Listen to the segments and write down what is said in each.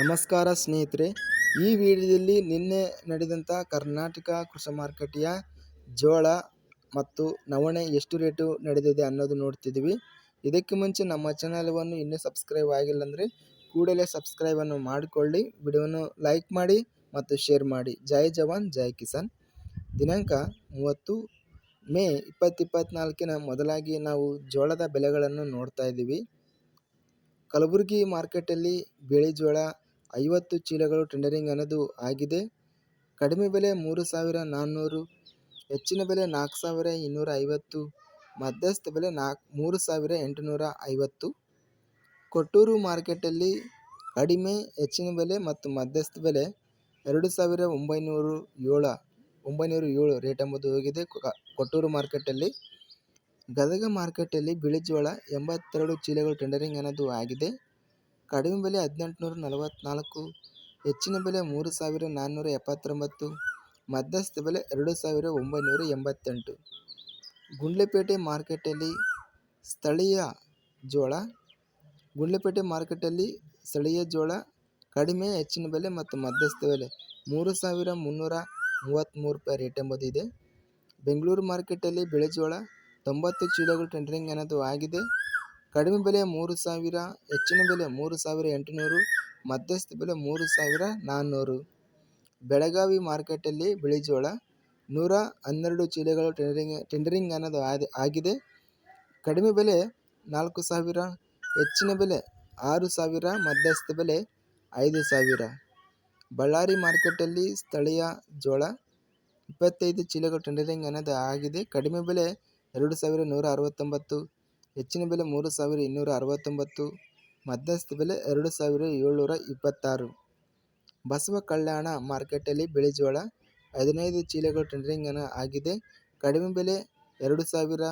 ನಮಸ್ಕಾರ ಸ್ನೇಹಿತರೆ. ಈ ವಿಡಿಯೋದಲ್ಲಿ ನಿನ್ನೆ ನಡೆದಂಥ ಕರ್ನಾಟಕ ಕೃಷಿ ಮಾರುಕಟ್ಟೆಯ ಜೋಳ ಮತ್ತು ನವಣೆ ಎಷ್ಟು ರೇಟು ನಡೆದಿದೆ ಅನ್ನೋದು ನೋಡ್ತಿದ್ದೀವಿ. ಇದಕ್ಕೆ ಮುಂಚೆ ನಮ್ಮ ಚಾನಲ್ವನ್ನು ಇನ್ನೂ ಸಬ್ಸ್ಕ್ರೈಬ್ ಆಗಿಲ್ಲ ಅಂದರೆ ಕೂಡಲೇ ಸಬ್ಸ್ಕ್ರೈಬನ್ನು ಮಾಡಿಕೊಳ್ಳಿ. ವಿಡಿಯೋವನ್ನು ಲೈಕ್ ಮಾಡಿ ಮತ್ತು ಶೇರ್ ಮಾಡಿ. ಜೈ ಜವಾನ್, ಜೈ ಕಿಸಾನ್. ದಿನಾಂಕ ಮೂವತ್ತು ಮೇ ಇಪ್ಪತ್ತು ಇಪ್ಪತ್ತ್ನಾಲ್ಕಿನ ಮೊದಲಾಗಿ ನಾವು ಜೋಳದ ಬೆಲೆಗಳನ್ನು ನೋಡ್ತಾ ಇದ್ದೀವಿ. ಕಲಬುರಗಿ ಮಾರ್ಕೆಟಲ್ಲಿ ಬಿಳಿ ಜೋಳ ಐವತ್ತು ಚೀಲಗಳು ಟೆಂಡರಿಂಗ್ ಅನ್ನೋದು ಆಗಿದೆ. ಕಡಿಮೆ ಬೆಲೆ ಮೂರು ಸಾವಿರ ನಾನ್ನೂರು, ಹೆಚ್ಚಿನ ಬೆಲೆ ನಾಲ್ಕು ಸಾವಿರ ಇನ್ನೂರ ಐವತ್ತು, ಮಧ್ಯಸ್ಥ ಬೆಲೆ ನಾಲ್ಕು, ಮೂರು ಸಾವಿರ ಎಂಟುನೂರ ಐವತ್ತು. ಕೊಟ್ಟೂರು ಮಾರ್ಕೆಟಲ್ಲಿ ಕಡಿಮೆ, ಹೆಚ್ಚಿನ ಬೆಲೆ ಮತ್ತು ಮಧ್ಯಸ್ಥ ಬೆಲೆ ಎರಡು ಸಾವಿರ ಒಂಬೈನೂರು ಏಳು ಒಂಬೈನೂರು ಏಳು ರೇಟ್ ಎಂಬುದು ಹೋಗಿದೆ. ಕೊಟ್ಟೂರು ಮಾರ್ಕೆಟಲ್ಲಿ, ಗದಗ ಮಾರ್ಕೆಟಲ್ಲಿ ಬಿಳಿ ಜೋಳ ಎಂಬತ್ತೆರಡು ಚೀಲಗಳು ಟೆಂಡರಿಂಗ್ ಅನ್ನೋದು ಆಗಿದೆ. ಕಡಿಮೆ ಬೆಲೆ ಹದಿನೆಂಟುನೂರ ನಲವತ್ತ್ನಾಲ್ಕು ಹೆಚ್ಚಿನ ಬೆಲೆ ಮೂರು ಸಾವಿರ ನಾನ್ನೂರ ಎಪ್ಪತ್ತೊಂಬತ್ತು, ಮಧ್ಯಸ್ಥ ಬೆಲೆ ಎರಡು ಸಾವಿರ ಒಂಬೈನೂರ ಎಂಬತ್ತೆಂಟು. ಗುಂಡ್ಲೆಪೇಟೆ ಮಾರ್ಕೆಟಲ್ಲಿ ಸ್ಥಳೀಯ ಜೋಳ, ಗುಂಡ್ಲೆಪೇಟೆ ಮಾರ್ಕೆಟಲ್ಲಿ ಸ್ಥಳೀಯ ಜೋಳ, ಕಡಿಮೆ, ಹೆಚ್ಚಿನ ಬೆಲೆ ಮತ್ತು ಮಧ್ಯಸ್ಥ ಬೆಲೆ ಮೂರು ಸಾವಿರ ಮುನ್ನೂರ ಮೂವತ್ತ್ಮೂರು ರೂಪಾಯಿ ರೇಟ್ ಎಂಬುದು ಇದೆ. ಬೆಂಗಳೂರು ಮಾರ್ಕೆಟಲ್ಲಿ ಬೆಳೆ ಜೋಳ ತೊಂಬತ್ತು ಚೀಲಗಳು ಟೆಂಡರಿಂಗ್ ಅನ್ನೋದು ಆಗಿದೆ? ಕಡಿಮೆ ಬೆಲೆ ಮೂರು ಸಾವಿರ, ಹೆಚ್ಚಿನ ಬೆಲೆ ಮೂರು ಸಾವಿರ ಎಂಟುನೂರು, ಮಧ್ಯಸ್ಥ ಬೆಲೆ ಮೂರು ಸಾವಿರ ನಾನ್ನೂರು. ಬೆಳಗಾವಿ ಮಾರ್ಕೆಟಲ್ಲಿ ಬಿಳಿ ಜೋಳ, ನೂರ ಹನ್ನೆರಡು ಚೀಲಗಳು ಟೆಂಡರಿಂಗ್ ಟೆಂಡರಿಂಗ್ ಅನ್ನೋದು ಆದ- ಆಗಿದೆ. ಕಡಿಮೆ ಬೆಲೆ ನಾಲ್ಕು ಸಾವಿರ, ಹೆಚ್ಚಿನ ಬೆಲೆ ಆರು ಸಾವಿರ, ಮಧ್ಯಸ್ಥ ಬೆಲೆ ಐದು ಸಾವಿರ. ಬಳ್ಳಾರಿ ಮಾರ್ಕೆಟಲ್ಲಿ ಸ್ಥಳೀಯ ಜೋಳ, ಇಪ್ಪತ್ತೈದು ಚೀಲಗಳು ಟೆಂಡರಿಂಗ್ ಅನ್ನೋದು ಆಗಿದೆ. ಕಡಿಮೆ ಬೆಲೆ ಎರಡು ಸಾವಿರ ನೂರ ಅರವತ್ತೊಂಬತ್ತು ಹೆಚ್ಚಿನ ಬೆಲೆ ಮೂರು ಸಾವಿರ ಇನ್ನೂರ ಅರವತ್ತೊಂಬತ್ತು, ಮಧ್ಯಸ್ಥ ಬೆಲೆ ಎರಡು ಸಾವಿರ ಏಳ್ನೂರ ಇಪ್ಪತ್ತಾರು. ಬಸವ ಕಲ್ಯಾಣ ಮಾರ್ಕೆಟಲ್ಲಿ ಬಿಳಿ ಜೋಳ ಹದಿನೈದು ಚೀಲಗಳು ಟೆಂಡರಿಂಗ್ ಅನ್ನು ಆಗಿದೆ. ಕಡಿಮೆ ಬೆಲೆ ಎರಡು ಸಾವಿರ,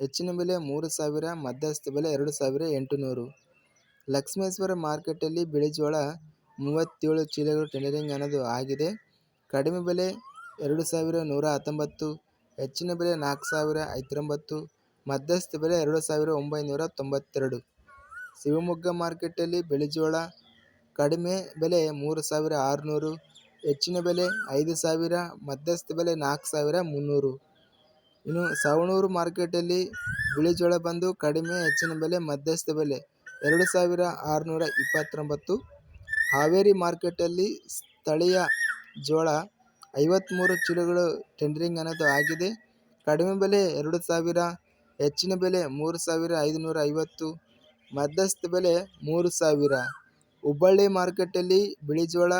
ಹೆಚ್ಚಿನ ಬೆಲೆ ಮೂರು ಸಾವಿರ, ಮಧ್ಯಸ್ಥ ಬೆಲೆ ಎರಡು ಸಾವಿರ ಎಂಟುನೂರು. ಲಕ್ಷ್ಮೇಶ್ವರ ಮಾರ್ಕೆಟಲ್ಲಿ ಬಿಳಿ ಜೋಳ ಮೂವತ್ತೇಳು ಚೀಲಗಳು ಟೆಂಡರಿಂಗ್ ಅನ್ನೋದು ಆಗಿದೆ. ಕಡಿಮೆ ಬೆಲೆ ಎರಡು ಸಾವಿರ ನೂರ ಹತ್ತೊಂಬತ್ತು, ಹೆಚ್ಚಿನ ಬೆಲೆ ನಾಲ್ಕು ಸಾವಿರ ಐವತ್ತೊಂಬತ್ತು ಮಧ್ಯಸ್ಥ ಬೆಲೆ ಎರಡು ಸಾವಿರ ಒಂಬೈನೂರ ತೊಂಬತ್ತೆರಡು. ಶಿವಮೊಗ್ಗ ಮಾರ್ಕೆಟಲ್ಲಿ ಬಿಳಿ ಜೋಳ ಕಡಿಮೆ ಬೆಲೆ ಮೂರು ಸಾವಿರ ಆರುನೂರು, ಹೆಚ್ಚಿನ ಬೆಲೆ ಐದು ಸಾವಿರ, ಮಧ್ಯಸ್ಥ ಬೆಲೆ ನಾಲ್ಕು ಸಾವಿರ ಮುನ್ನೂರು. ಇನ್ನು ಸವಣೂರು ಮಾರ್ಕೆಟಲ್ಲಿ ಬಿಳಿ ಜೋಳ ಬಂದು ಕಡಿಮೆ, ಹೆಚ್ಚಿನ ಬೆಲೆ ಮಧ್ಯಸ್ಥ ಬೆಲೆ ಎರಡು ಸಾವಿರ ಆರುನೂರ ಇಪ್ಪತ್ತೊಂಬತ್ತು. ಹಾವೇರಿ ಮಾರ್ಕೆಟಲ್ಲಿ ಸ್ಥಳೀಯ ಜೋಳ ಐವತ್ತ್ಮೂರು ಚೀಲಗಳು ಟೆಂಡ್ರಿಂಗ್ ಅನ್ನೋದು ಆಗಿದೆ. ಕಡಿಮೆ ಬೆಲೆ ಎರಡು ಸಾವಿರ ಹೆಚ್ಚಿನ ಬೆಲೆ ಮೂರು ಸಾವಿರ ಐದುನೂರ ಐವತ್ತು, ಮಧ್ಯಸ್ಥ ಬೆಲೆ ಮೂರು ಸಾವಿರ. ಹುಬ್ಬಳ್ಳಿ ಮಾರ್ಕೆಟಲ್ಲಿ ಬಿಳಿ ಜೋಳ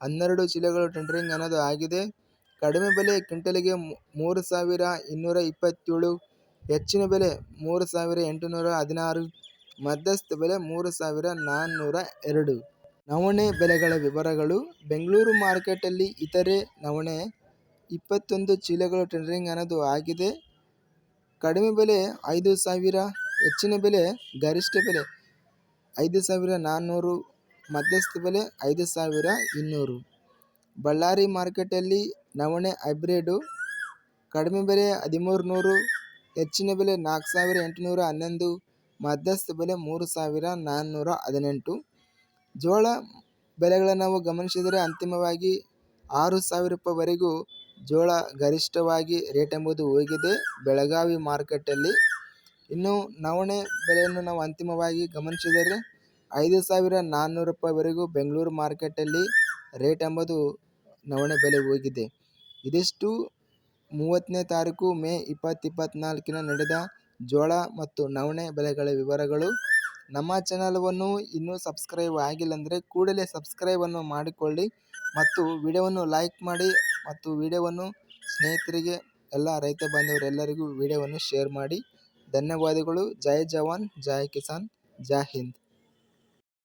ಹನ್ನೆರಡು ಚೀಲಗಳು ಟೆಂಡರಿಂಗ್ ಅನ್ನೋದು ಆಗಿದೆ. ಕಡಿಮೆ ಬೆಲೆ ಕ್ವಿಂಟಲಿಗೆ ಮೂರು ಸಾವಿರ ಇನ್ನೂರ ಇಪ್ಪತ್ತೇಳು, ಹೆಚ್ಚಿನ ಬೆಲೆ ಮೂರು ಸಾವಿರ ಎಂಟುನೂರ ಹದಿನಾರು, ಮಧ್ಯಸ್ಥ ಬೆಲೆ ಮೂರು ಸಾವಿರ ನಾನ್ನೂರ ಎರಡು. ನವಣೆ ಬೆಲೆಗಳ ವಿವರಗಳು, ಬೆಂಗಳೂರು ಮಾರ್ಕೆಟಲ್ಲಿ ಇತರೆ ನವಣೆ ಇಪ್ಪತ್ತೊಂದು ಚೀಲಗಳು ಟೆಂಡರಿಂಗ್ ಅನ್ನೋದು ಆಗಿದೆ. ಕಡಿಮೆ ಬೆಲೆ ಐದು ಸಾವಿರ, ಹೆಚ್ಚಿನ ಬೆಲೆ ಗರಿಷ್ಠ ಬೆಲೆ ಐದು ಸಾವಿರ ನಾನ್ನೂರು, ಮಧ್ಯಸ್ಥ ಬೆಲೆ ಐದು ಸಾವಿರ ಇನ್ನೂರು. ಬಳ್ಳಾರಿ ಮಾರ್ಕೆಟಲ್ಲಿ ನವಣೆ ಹೈಬ್ರಿಡು ಕಡಿಮೆ ಬೆಲೆ ಹದಿಮೂರು ನೂರು ಹೆಚ್ಚಿನ ಬೆಲೆ ನಾಲ್ಕು ಸಾವಿರ ಎಂಟುನೂರ ಹನ್ನೊಂದು, ಮಧ್ಯಸ್ಥ ಬೆಲೆ ಮೂರು ಸಾವಿರ ನಾನ್ನೂರ ಹದಿನೆಂಟು. ಜೋಳ ಬೆಲೆಗಳನ್ನು ನಾವು ಗಮನಿಸಿದರೆ ಅಂತಿಮವಾಗಿ ಆರು ಸಾವಿರ ರೂಪಾಯಿವರೆಗೂ ಜೋಳ ಗರಿಷ್ಠವಾಗಿ ರೇಟ್ ಎಂಬುದು ಹೋಗಿದೆ. ಬೆಳಗಾವಿ ಮಾರ್ಕೆಟಲ್ಲಿ ಇನ್ನು ನವಣೆ ಬೆಲೆಯನ್ನು ನಾವು ಅಂತಿಮವಾಗಿ ಗಮನಿಸಿದರೆ ಐದು ಸಾವಿರ ನಾನ್ನೂರು ರೂಪಾಯಿವರೆಗೂ ಬೆಂಗಳೂರು ಮಾರ್ಕೆಟಲ್ಲಿ ರೇಟ್ ಎಂಬುದು ನವಣೆ ಬೆಲೆ ಹೋಗಿದೆ. ಇದಿಷ್ಟು ಮೂವತ್ತನೇ ತಾರೀಕು ಮೇ ಇಪ್ಪತ್ತು ಇಪ್ಪತ್ತ್ನಾಲ್ಕಿನ ನಡೆದ ಜೋಳ ಮತ್ತು ನವಣೆ ಬೆಲೆಗಳ ವಿವರಗಳು. ನಮ್ಮ ಚಾನಲ್ವನ್ನು ಇನ್ನೂ ಸಬ್ಸ್ಕ್ರೈಬ್ ಆಗಿಲ್ಲ ಅಂದರೆ ಕೂಡಲೇ ಸಬ್ಸ್ಕ್ರೈಬನ್ನು ಮಾಡಿಕೊಳ್ಳಿ ಮತ್ತು ವಿಡಿಯೋವನ್ನು ಲೈಕ್ ಮಾಡಿ ಮತ್ತು ವಿಡಿಯೋವನ್ನು ಸ್ನೇಹಿತರಿಗೆ, ಎಲ್ಲ ರೈತ ಬಾಂಧವರೆಲ್ಲರಿಗೂ ವಿಡಿಯೋವನ್ನು ಶೇರ್ ಮಾಡಿ. ಧನ್ಯವಾದಗಳು. ಜೈ ಜವಾನ್, ಜೈ ಕಿಸಾನ್, ಜೈ ಹಿಂದ್.